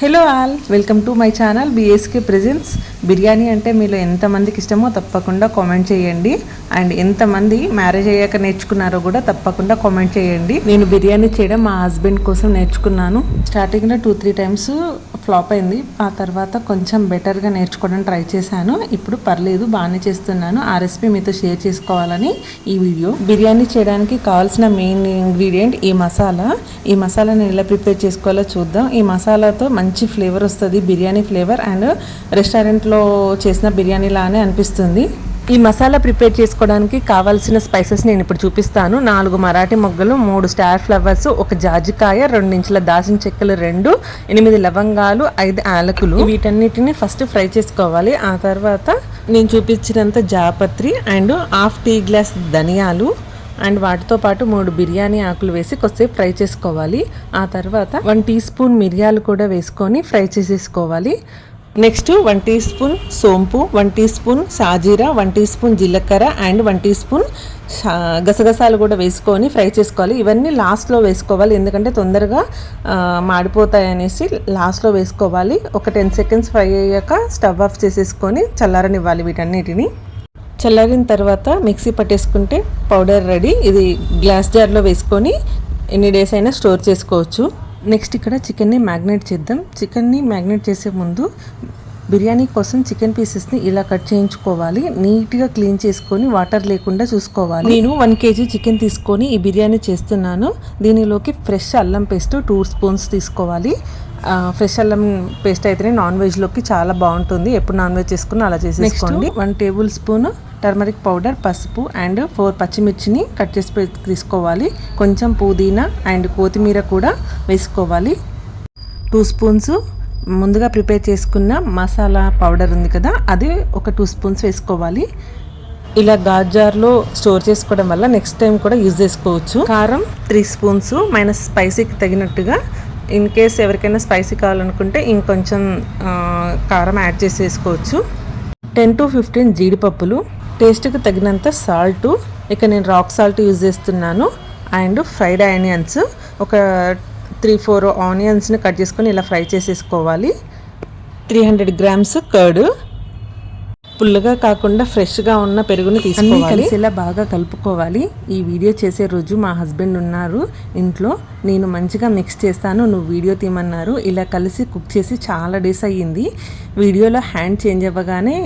Hello all welcome to my channel BSK presence biryani అంటే మీలో ఎంతమందికి ఇష్టమో తప్పకుండా కామెంట్ చేయండి. అండ్ ఎంతమంది మ్యారేజ్ అయ్యాక నేర్చుకున్నారో కూడా తప్పకుండా కామెంట్ చేయండి. నేను బిర్యానీ చేయడం మా హస్బెండ్ కోసం నేర్చుకున్నాను. స్టార్టింగ్లో టూ త్రీ టైమ్స్ ఫ్లాప్ అయింది. ఆ తర్వాత కొంచెం బెటర్గా నేర్చుకోవడం ట్రై చేశాను. ఇప్పుడు పర్లేదు బాగానే చేస్తున్నాను. ఆ రెసిపీ మీతో షేర్ చేసుకోవాలని ఈ వీడియో. బిర్యానీ చేయడానికి కావాల్సిన మెయిన్ ఇంగ్రీడియంట్ ఈ మసాలా. ఈ మసాలాని ఎలా ప్రిపేర్ చేసుకోవాలో చూద్దాం. ఈ మసాలాతో మంచి ఫ్లేవర్ వస్తుంది బిర్యానీ ఫ్లేవర్ అండ్ రెస్టారెంట్లో చేసిన బిర్యానీ లానే అనిపిస్తుంది. ఈ మసాలా ప్రిపేర్ చేసుకోవడానికి కావాల్సిన స్పైసెస్ నేను ఇప్పుడు చూపిస్తాను. నాలుగు మరాఠీ మొగ్గలు మూడు స్టార్ ఫ్లవర్స్ ఒక జాజికాయ రెండు ఇంచుల దాచిన చెక్కలు రెండు ఎనిమిది లవంగాలు ఐదు యాలకులు. వీటన్నిటిని ఫస్ట్ ఫ్రై చేసుకోవాలి. ఆ తర్వాత నేను చూపించినంత జాపత్రి అండ్ హాఫ్ టీ గ్లాస్ ధనియాలు అండ్ వాటితో పాటు మూడు బిర్యానీ ఆకులు వేసి కొద్దిసేపు ఫ్రై చేసుకోవాలి. ఆ తర్వాత వన్ టీ స్పూన్ మిరియాలు కూడా వేసుకొని ఫ్రై చేసేసుకోవాలి. నెక్స్ట్ వన్ టీ స్పూన్ సోంపు వన్ టీ స్పూన్ సాజీరా వన్ టీ స్పూన్ జీలకర్ర అండ్ వన్ టీ స్పూన్ గసగసాలు కూడా వేసుకొని ఫ్రై చేసుకోవాలి. ఇవన్నీ లాస్ట్లో వేసుకోవాలి. ఎందుకంటే తొందరగా మాడిపోతాయనేసి మాడిపోతాయి అనేసి లాస్ట్లో వేసుకోవాలి. ఒక టెన్ సెకండ్స్ ఫ్రై అయ్యాక స్టవ్ ఆఫ్ చేసేసుకొని చల్లారనివ్వాలి వీటన్నిటిని. చల్లారిన తర్వాత మిక్సీ పట్టేసుకుంటే పౌడర్ రెడీ. ఇది గ్లాస్ జార్లో వేసుకొని ఎన్ని డేస్ అయినా స్టోర్ చేసుకోవచ్చు. నెక్స్ట్ ఇక్కడ చికెన్ని మ్యాగ్నేట్ చేద్దాం. చికెన్ని మ్యాగ్నేట్ చేసే ముందు బిర్యానీ కోసం చికెన్ పీసెస్ని ఇలా కట్ చేయించుకోవాలి. నీట్గా క్లీన్ చేసుకొని వాటర్ లేకుండా చూసుకోవాలి. నేను వన్ కేజీ చికెన్ తీసుకొని ఈ బిర్యానీ చేస్తున్నాను. దీనిలోకి ఫ్రెష్ అల్లం పేస్ట్ టూ స్పూన్స్ తీసుకోవాలి. ఫ్రెష్ అల్లం పేస్ట్ అయితేనే నాన్ వెజ్లోకి చాలా బాగుంటుంది. ఎప్పుడు నాన్ వెజ్ చేసుకుని అలా చేసేసుకోండి. One tablespoon turmeric powder పసుపు అండ్ ఫోర్ పచ్చిమిర్చిని కట్ చేసి తీసుకోవాలి. కొంచెం పుదీనా అండ్ కొత్తిమీర కూడా వేసుకోవాలి. టూ స్పూన్స్ ముందుగా ప్రిపేర్ చేసుకున్న మసాలా పౌడర్ ఉంది కదా అది ఒక టూ స్పూన్స్ వేసుకోవాలి. ఇలా గాజార్లో స్టోర్ చేసుకోవడం వల్ల నెక్స్ట్ టైం కూడా యూజ్ చేసుకోవచ్చు. కారం త్రీ స్పూన్స్ మైనస్ స్పైసీకి తగినట్టుగా ఇన్ కేస్ ఎవరికైనా స్పైసీ కావాలనుకుంటే ఇంకొంచెం కారం యాడ్ చేసి వేసుకోవచ్చు టెన్ టు ఫిఫ్టీన్ జీడిపప్పులు టేస్ట్కి తగినంత సాల్ట్. ఇక నేను రాక్ సాల్ట్ యూజ్ చేస్తున్నాను. And fried onions. ఒక త్రీ ఫోర్ ఆనియన్స్ని కట్ చేసుకొని ఇలా ఫ్రై చేసేసుకోవాలి. Three hundred grams curd. పుల్లగా కాకుండా ఫ్రెష్గా ఉన్న పెరుగుని తీసుకోవాలి. ఇలా బాగా కలుపుకోవాలి. ఈ వీడియో చేసే రోజు మా హస్బెండ్ ఉన్నారు ఇంట్లో. నేను మంచిగా మిక్స్ చేస్తాను నువ్వు వీడియో తీయమన్నారు. ఇలా కలిసి కుక్ చేసి చాలా డేస్ అయ్యింది. వీడియోలో హ్యాండ్ చేంజ్ అవ్వగానే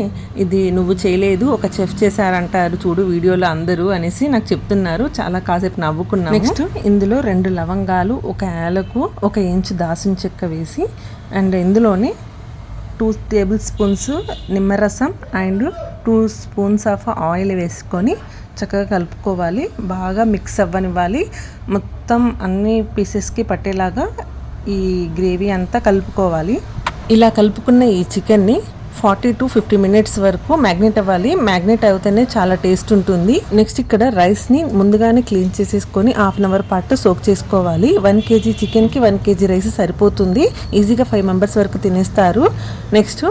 ఇది నువ్వు చేయలేదు ఒక చెఫ్ చేశారంటారు చూడు వీడియోలో అందరూ అనేసి నాకు చెప్తున్నారు. చాలా కాసేపు నవ్వుకున్నాను నెక్స్ట్ ఇందులో రెండు లవంగాలు ఒక యాలకు ఒక ఇంచు దాసిన చెక్క వేసి అండ్ ఇందులోనే టూ టేబుల్ స్పూన్స్ నిమ్మరసం and two spoons of oil వేసుకొని చక్కగా కలుపుకోవాలి. బాగా మిక్స్ అవ్వనివ్వాలి. మొత్తం అన్ని పీసెస్కి పట్టేలాగా ఈ గ్రేవీ అంతా కలుపుకోవాలి. ఇలా కలుపుకున్న ఈ చికెన్ని ఫార్టీ టు ఫిఫ్టీ మినిట్స్ వరకు మ్యాగ్నెట్ అవ్వాలి. మ్యాగ్నెట్ అవుతేనే చాలా టేస్ట్ ఉంటుంది. నెక్స్ట్ ఇక్కడ రైస్ని ముందుగానే క్లీన్ చేసేసుకొని హాఫ్ అన్ అవర్ పాటు సోక్ చేసుకోవాలి. వన్ కేజీ చికెన్కి వన్ కేజీ రైస్ సరిపోతుంది. ఈజీగా ఫైవ్ మెంబర్స్ వరకు తినేస్తారు. నెక్స్ట్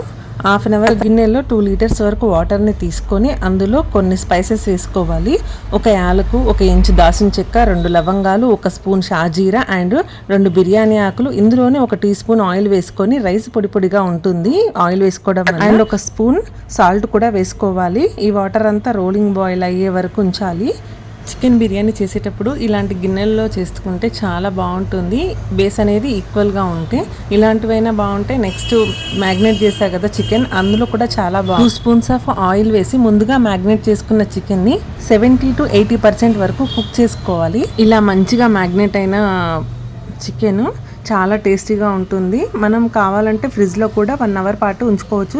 హాఫ్ అన్ అవర్ గిన్నెలో టూ లీటర్స్ వరకు వాటర్ని తీసుకొని అందులో కొన్ని స్పైసెస్ వేసుకోవాలి. ఒక యాలకు ఒక ఇంచు దాసిన చెక్క రెండు లవంగాలు ఒక స్పూన్ షాజీరా అండ్ రెండు బిర్యానీ ఆకులు. ఇందులోనే ఒక టీ స్పూన్ ఆయిల్ వేసుకొని రైస్ పొడి పొడిగా ఉంటుంది. ఆయిల్ వేసుకోవడం. అండ్ ఒక స్పూన్ సాల్ట్ కూడా వేసుకోవాలి. ఈ వాటర్ అంతా రోలింగ్ బాయిల్ అయ్యే వరకు ఉంచాలి. చికెన్ బిర్యానీ చేసేటప్పుడు ఇలాంటి గిన్నెల్లో చేసుకుంటే చాలా బాగుంటుంది. బేస్ అనేది ఈక్వల్గా ఉంటే ఇలాంటివైనా బాగుంటే నెక్స్ట్ మ్యాగ్నేట్ చేసా కదా చికెన్ అందులో కూడా చాలా బాగుంది టూ స్పూన్స్ ఆఫ్ ఆయిల్ వేసి ముందుగా మ్యాగ్నేట్ చేసుకున్న చికెన్ని సెవెంటీ టు ఎయిటీ పర్సెంట్ వరకు కుక్ చేసుకోవాలి. ఇలా మంచిగా మ్యాగ్నేట్ అయిన చికెన్ చాలా టేస్టీగా ఉంటుంది. మనం కావాలంటే ఫ్రిడ్జ్లో కూడా వన్ అవర్ పాటు ఉంచుకోవచ్చు.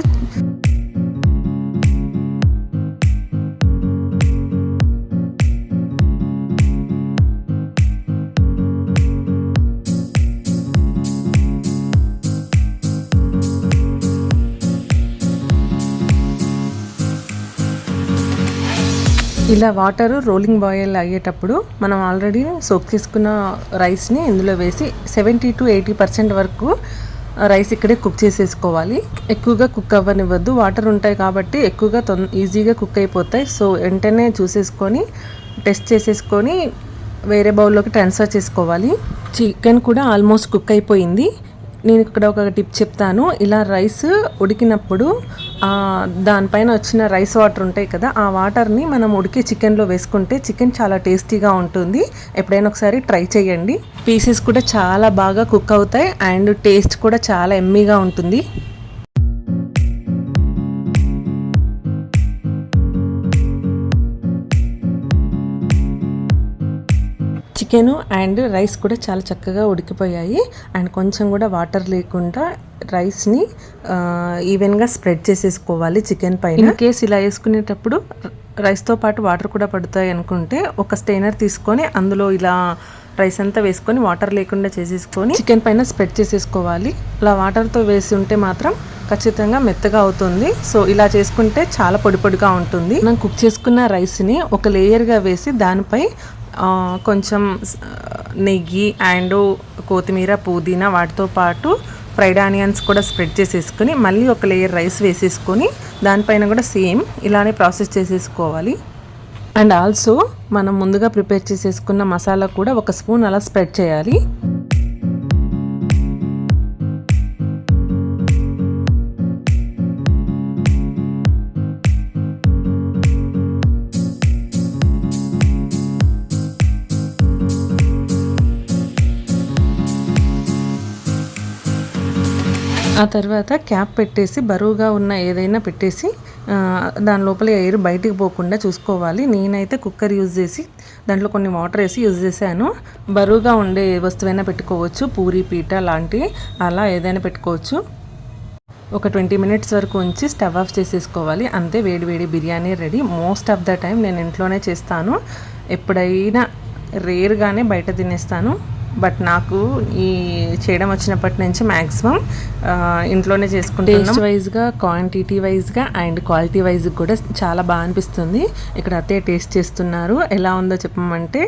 ఇలా వాటరు రోలింగ్ బాయిల్ అయ్యేటప్పుడు మనం ఆల్రెడీ సోప్ చేసుకున్న రైస్ని ఇందులో వేసి సెవెంటీ టు ఎయిటీ పర్సెంట్ వరకు రైస్ ఇక్కడే కుక్ చేసేసుకోవాలి. ఎక్కువగా కుక్ అవ్వనివ్వద్దు. వాటర్ ఉంటాయి కాబట్టి ఎక్కువగా తొం ఈజీగా కుక్ అయిపోతాయి. సో వెంటనే చూసేసుకొని టెస్ట్ చేసేసుకొని వేరే బౌల్లోకి ట్రాన్స్ఫర్ చేసుకోవాలి. చికెన్ కూడా ఆల్మోస్ట్ కుక్ అయిపోయింది. నేను ఇక్కడ ఒక టిప్ చెప్తాను. ఇలా రైస్ ఉడికినప్పుడు దానిపైన వచ్చిన రైస్ వాటర్ ఉంటాయి కదా ఆ వాటర్ని మనం ఉడికే చికెన్లో వేసుకుంటే చికెన్ చాలా టేస్టీగా ఉంటుంది. ఎప్పుడైనా ఒకసారి ట్రై చేయండి. పీసెస్ కూడా చాలా బాగా కుక్ అవుతాయి అండ్ టేస్ట్ కూడా చాలా ఎమ్మీగా ఉంటుంది. చికెన్ అండ్ రైస్ కూడా చాలా చక్కగా ఉడికిపోయాయి. అండ్ కొంచెం కూడా వాటర్ లేకుండా రైస్ని ఈవెన్గా స్ప్రెడ్ చేసేసుకోవాలి చికెన్ పైన. ఇన్ కేస్ ఇలా వేసుకునేటప్పుడు రైస్తో పాటు వాటర్ కూడా పడతాయి అనుకుంటే ఒక స్టెయినర్ తీసుకొని అందులో ఇలా రైస్ అంతా వేసుకొని వాటర్ లేకుండా చేసేసుకొని చికెన్ పైన స్ప్రెడ్ చేసేసుకోవాలి. అలా వాటర్తో వేసి ఉంటే మాత్రం ఖచ్చితంగా మెత్తగా అవుతుంది. సో ఇలా చేసుకుంటే చాలా పొడి పొడిగా ఉంటుంది. మనం కుక్ చేసుకున్న రైస్ని ఒక లేయర్గా వేసి దానిపై కొంచెం నెయ్యి అండ్ కొత్తిమీర పుదీనా వాటితో పాటు ఫ్రైడ్ ఆనియన్స్ కూడా స్ప్రెడ్ చేసేసుకొని మళ్ళీ ఒక లేయర్ రైస్ వేసేసుకొని దానిపైన కూడా సేమ్ ఇలానే ప్రాసెస్ చేసేసుకోవాలి. అండ్ ఆల్సో మనం ముందుగా ప్రిపేర్ చేసేసుకున్న మసాలా కూడా ఒక స్పూన్ అలా స్ప్రెడ్ చేయాలి. ఆ తర్వాత క్యాప్ పెట్టేసి బరువుగా ఉన్న ఏదైనా పెట్టేసి దాని లోపల ఎయిర్ బయటికి పోకుండా చూసుకోవాలి. నేనైతే కుక్కర్ యూజ్ చేసి దాంట్లో కొన్ని వాటర్ వేసి యూజ్ చేశాను. బరువుగా ఉండే వస్తువైనా పెట్టుకోవచ్చు. పూరి పీట లాంటివి అలా ఏదైనా పెట్టుకోవచ్చు. ఒక ట్వంటీ మినిట్స్ వరకు ఉంచి స్టవ్ ఆఫ్ చేసేసుకోవాలి. అంతే వేడి వేడి biryani ready. Most of the time నేను ఇంట్లోనే చేస్తాను. ఎప్పుడైనా రేర్గానే బయట తినేస్తాను. బట్ నాకు ఈ చేయడం వచ్చినప్పటి నుంచి మ్యాక్సిమం ఇంట్లోనే చేసుకుంటున్నాం. వైజ్గా క్వాంటిటీ వైజ్గా అండ్ క్వాలిటీ వైజ్ కూడా చాలా బాగా అనిపిస్తుంది. ఇక్కడ అత్తయ్య టేస్ట్ చేస్తున్నారు. ఎలా ఉందో చెప్పమంటే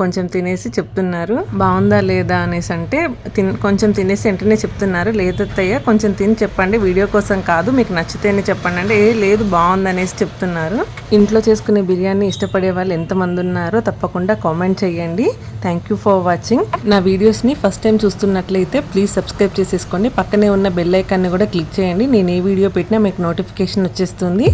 కొంచెం తినేసి చెప్తున్నారు. బాగుందా లేదా అనేసి అంటే తిన్ కొంచెం తినేసి వెంటనే చెప్తున్నారు. లేదు కొంచెం తిని చెప్పండి. వీడియో కోసం కాదు మీకు నచ్చితేనే చెప్పండి. అంటే ఏ లేదు బాగుందనేసి చెప్తున్నారు. ఇంట్లో చేసుకునే బిర్యానీ ఇష్టపడే వాళ్ళు ఎంతమంది ఉన్నారో తప్పకుండా కామెంట్ చేయండి. థ్యాంక్ యూ ఫర్ వాచింగ్ నా వీడియోస్ని ఫస్ట్ టైం చూస్తున్నట్లయితే ప్లీజ్ సబ్స్క్రైబ్ చేసేసుకోండి. పక్కనే ఉన్న బెల్ ఐకాన్ని కూడా క్లిక్ చేయండి. నేను ఏ వీడియో పెట్టినా మీకు నోటిఫికేషన్ వచ్చేస్తుంది.